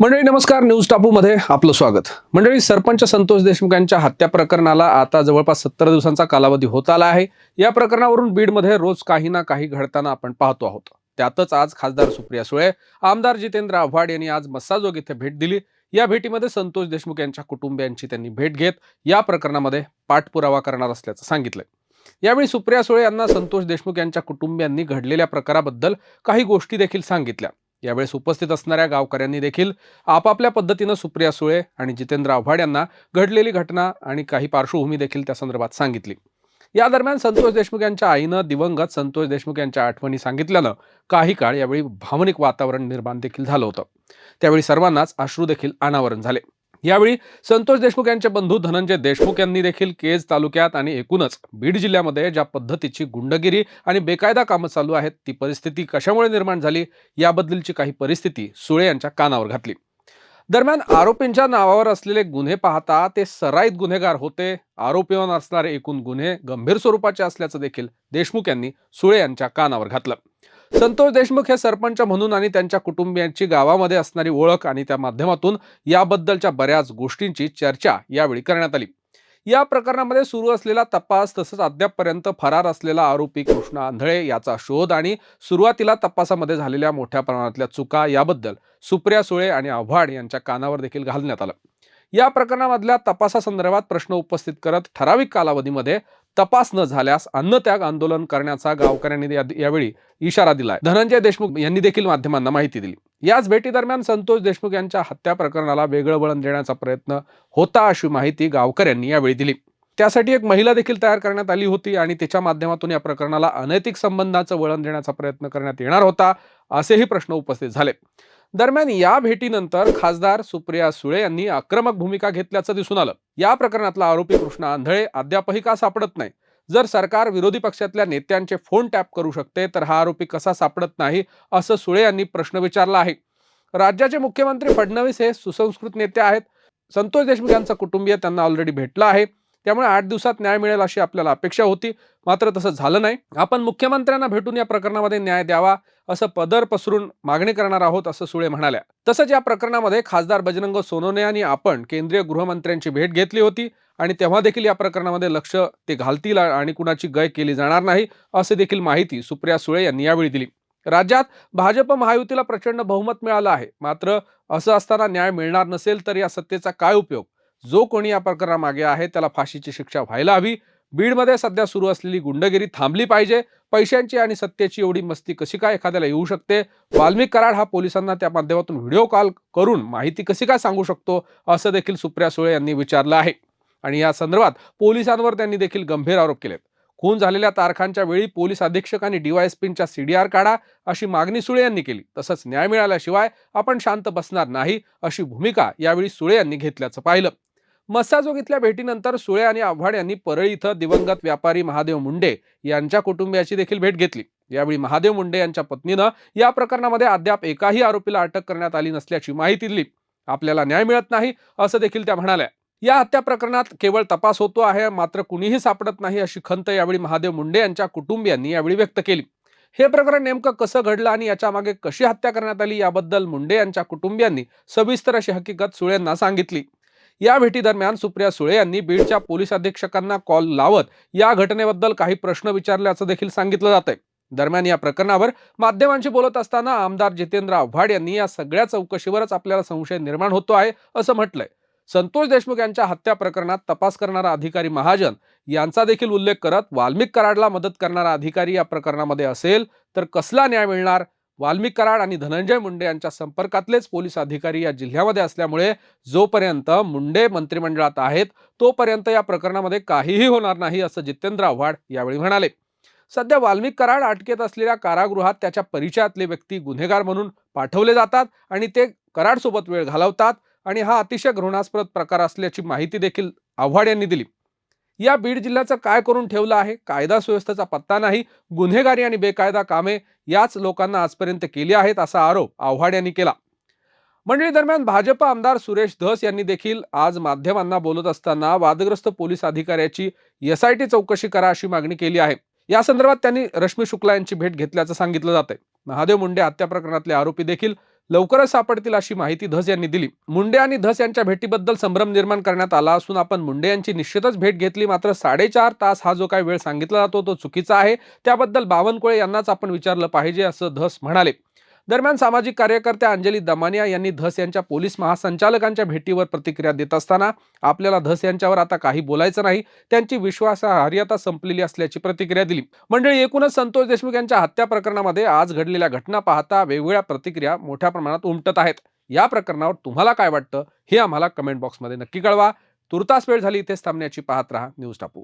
मंडळी नमस्कार. न्यूज टापूमध्ये आपलं स्वागत. मंडळी सरपंच संतोष देशमुख यांच्या हत्या प्रकरणाला आता जवळपास सत्तर दिवसांचा कालावधी होत आला आहे. या प्रकरणावरून बीडमध्ये रोज काही ना काही घडताना आपण पाहतो आहोत. त्यातच आज खासदार सुप्रिया सुळे आमदार जितेंद्र आव्हाड यांनी आज मस्साजोग इथे भेट दिली. या भेटीमध्ये संतोष देशमुख यांच्या कुटुंबियांची त्यांनी भेट घेत या प्रकरणामध्ये पाठपुरावा करणार असल्याचं सांगितलंय. यावेळी सुप्रिया सुळे यांना संतोष देशमुख यांच्या कुटुंबियांनी घडलेल्या प्रकाराबद्दल काही गोष्टी देखील सांगितल्या. यावेळेस उपस्थित असणाऱ्या गावकऱ्यांनी देखील आपापल्या पद्धतीनं सुप्रिया सुळे आणि जितेंद्र आव्हाड यांना घडलेली घटना आणि काही पार्श्वभूमी देखील त्या संदर्भात सांगितली. या दरम्यान संतोष देशमुख यांच्या आईनं दिवंगत संतोष देशमुख यांच्या आठवणी सांगितल्यानं काही काळ यावेळी भावनिक वातावरण निर्माण देखील झालं होतं. त्यावेळी सर्वांनाच अश्रू देखील अनावरण झाले. यावेळी संतोष देशमुख यांचे बंधू धनंजय देशमुख यांनी देखील केज तालुक्यात आणि एकूणच बीड जिल्ह्यामध्ये ज्या पद्धतीची गुंडगिरी आणि बेकायदा कामं चालू आहेत ती परिस्थिती कशामुळे निर्माण झाली याबद्दलची काही परिस्थिती सुळे यांच्या कानावर घातली. दरम्यान आरोपींच्या नावावर असलेले गुन्हे पाहता ते सराईत गुन्हेगार होते. आरोपीवर असणारे एकूण गुन्हे गंभीर स्वरूपाचे असल्याचं देखील देशमुख यांनी सुळे यांच्या कानावर घातलं. संतोष देशमुख हे सरपंच म्हणून आणि त्यांच्या कुटुंबियांची गावामध्ये असणारी ओळख आणि त्या माध्यमातून याबद्दलच्या बऱ्याच गोष्टींची चर्चा यावेळी करण्यात आली. या प्रकरणामध्ये सुरू असलेला तपास तसंच अद्यापपर्यंत फरार असलेला आरोपी कृष्णा आंधळे याचा शोध आणि सुरुवातीला तपासामध्ये झालेल्या मोठ्या प्रमाणातल्या चुका याबद्दल सुप्रिया सुळे आणि आव्हाड यांच्या कानावर देखील घालण्यात आलं. या प्रकरणामधल्या तपासासंदर्भात प्रश्न उपस्थित करत ठराविक कालावधीमध्ये तपास न झाल्यास अन्नत्याग आंदोलन करण्याचा गावकऱ्यांनी यावेळी इशारा दिलाय. धनंजय देशमुख यांनी देखील माध्यमांना माहिती दिली. याच भेटी दरम्यान संतोष देशमुख यांच्या हत्या प्रकरणाला वेगळं वळण देण्याचा प्रयत्न होता अशी माहिती गावकऱ्यांनी यावेळी दिली. त्यासाठी एक महिला देखील तयार करण्यात आली होती आणि तिच्या माध्यमातून या प्रकरणाला अनैतिक संबंधाचं वळण देण्याचा प्रयत्न करण्यात येणार होता असेही प्रश्न उपस्थित झाले. दरम्यान या भेटीनंतर खासदार सुप्रिया सुळे यांनी आक्रमक भूमिका घेतल्याचं दिसून आलं. या प्रकरणातला आरोपी कृष्णा आंधळे अद्यापही का सापडत नाही. जर सरकार विरोधी पक्षातल्या नेत्यांचे फोन टॅप करू शकते तर हा आरोपी कसा सापडत नाही असं सुळे यांनी प्रश्न विचारला आहे. राज्याचे मुख्यमंत्री फडणवीस हे सुसंस्कृत नेते आहेत. संतोष देशमुख यांचा कुटुंबीय त्यांना ऑलरेडी भेटला आहे. त्यामुळे आठ दिवसात न्याय मिळेल अशी आपल्याला अपेक्षा होती. मात्र तसं झालं नाही. आपण मुख्यमंत्र्यांना भेटून या प्रकरणामध्ये न्याय द्यावा असं पदर पसरून मागणी करणार आहोत असं सुळे म्हणाल्या. तसंच या प्रकरणामध्ये खासदार बजरंग सोनवणे आणि आपण केंद्रीय गृहमंत्र्यांची भेट घेतली होती आणि तेव्हा देखील या प्रकरणामध्ये लक्ष ते घालतील आणि कुणाची गय केली जाणार नाही असे देखील माहिती सुप्रिया सुळे यांनी यावेळी दिली. राज्यात भाजप महायुतीला प्रचंड बहुमत मिळालं आहे. मात्र असं असताना न्याय मिळणार नसेल तर या सत्तेचा काय उपयोग? जो कोणी या प्रकरणामागे आहे त्याला फाशीची शिक्षा व्हायला हवी. बीडमध्ये सध्या सुरू असलेली गुंडगिरी थांबली पाहिजे. पैशांची आणि सत्तेची एवढी मस्ती कशी काय एखाद्याला येऊ शकते? वाल्मिक कराड हा पोलिसांना त्या माध्यमातून व्हिडिओ कॉल करून माहिती कशी काय सांगू शकतो? असं देखील सुप्रिया सुळे यांनी विचारलं आहे. आणि या संदर्भात पोलिसांवर त्यांनी देखील गंभीर आरोप केलेत. खून झालेल्या तारखांच्या वेळी पोलीस अधीक्षक आणि डीवायएसपींच्या आर काढा अशी मागणी सुळे यांनी केली. तसंच न्याय मिळाल्याशिवाय आपण शांत बसणार नाही अशी भूमिका यावेळी सुळे यांनी घेतल्याचं पाहिलं. मसाजोग इथल्या भेटीनंतर सुळे आणि आव्हाड यांनी परळी इथं दिवंगत व्यापारी महादेव मुंडे यांच्या कुटुंबियाची देखील भेट घेतली. यावेळी महादेव मुंडे यांच्या पत्नीनं या प्रकरणामध्ये अद्याप एकाही आरोपीला अटक करण्यात आली नसल्याची माहिती दिली. आपल्याला न्याय मिळत नाही असं देखील त्या म्हणाल्या. या हत्या प्रकरणात केवळ तपास होतो आहे मात्र कुणीही सापडत नाही अशी खंत यावेळी महादेव मुंडे यांच्या कुटुंबियांनी यावेळी व्यक्त केली. हे प्रकरण नेमकं कसं घडलं आणि याच्या मागे कशी हत्या करण्यात आली याबद्दल मुंडे यांच्या कुटुंबियांनी सविस्तर अशी हकीकत सुळेंना सांगितली. या भेटीदरम्यान सुप्रिया सुळे यांनी बीडच्या पोलीस अधीक्षकांना कॉल लावत या घटनेबद्दल काही प्रश्न विचारल्याचं देखील सांगितलं जात आहे दरम्यान या प्रकरणावर माध्यमांशी बोलत असताना आमदार जितेंद्र आव्हाड यांनी या सगळ्या चौकशीवरच आपल्याला संशय निर्माण होतो आहे असं म्हटलंय. संतोष देशमुख यांच्या हत्या प्रकरणात तपास करणारा अधिकारी महाजन यांचा देखील उल्लेख करत वाल्मिक कराडला मदत करणारा अधिकारी या प्रकरणामध्ये असेल तर कसला न्याय मिळणार? वाल्मिक कराड आणि धनंजय मुंडे यांच्या संपर्कातलेच पोलीस अधिकारी या जिल्ह्यामध्ये असल्यामुळे जोपर्यंत मुंडे मंत्रिमंडळात आहेत तोपर्यंत या प्रकरणामध्ये काहीही होणार नाही असं जितेंद्र आव्हाड यावेळी म्हणाले. सध्या वाल्मिक कराड अटकेत असलेल्या कारागृहात त्याच्या परिचयातले व्यक्ती गुन्हेगार म्हणून पाठवले जातात आणि ते कराडसोबत वेळ घालवतात आणि हा अतिशय घृणास्पद प्रकार असल्याची माहिती देखील आव्हाड यांनी दिली. या बीड जिल्ह्याचं काय करून ठेवलं आहे? कायदा सुव्यवस्थेचा पत्ता नाही गुन्हेगारी आणि बेकायदा कामे याच लोकांना आजपर्यंत केली आहेत असा आरोप आव्हाड यांनी केला. मंडळी दरम्यान भाजप आमदार सुरेश धस यांनी देखील आज माध्यमांना बोलत असताना वादग्रस्त पोलीस अधिकाऱ्याची एस आय टी चौकशी करा अशी मागणी केली आहे. या संदर्भात त्यांनी रश्मी शुक्ला यांची भेट घेतल्याचं सांगितलं जात आहे महादेव मुंडे हत्या प्रकरणातले आरोपी देखील लवकरच सापडतील अशी माहिती धस यांनी दिली. मुंडे आणि धस यांच्या भेटीबद्दल संभ्रम निर्माण करण्यात आला असून आपण मुंडे यांची निश्चितच भेट घेतली. मात्र साडेचार तास हा जो काही वेळ सांगितला जातो तो चुकीचा आहे. त्याबद्दल बावनकुळे यांनाच आपण विचारलं पाहिजे असं धस म्हणाले. दरम्यान सामाजिक कार्यकर्त्या अंजली दमानिया यांनी धस यांच्या पोलीस महासंचालकांच्या भेटीवर प्रतिक्रिया देत असताना आपल्याला धस यांच्यावर आता काही बोलायचं नाही त्यांची विश्वासार्हता संपलेली असल्याची प्रतिक्रिया दिली. मंडळी एकूणच संतोष देशमुख यांच्या हत्या प्रकरणामध्ये आज घडलेल्या घटना पाहता वेगवेगळ्या प्रतिक्रिया मोठ्या प्रमाणात उमटत आहेत. या प्रकरणावर तुम्हाला काय वाटतं हे आम्हाला कमेंट बॉक्समध्ये नक्की कळवा. तुर्तास वेळ झाली इथेच थांबण्याची पाहत राहा न्यूज टापू.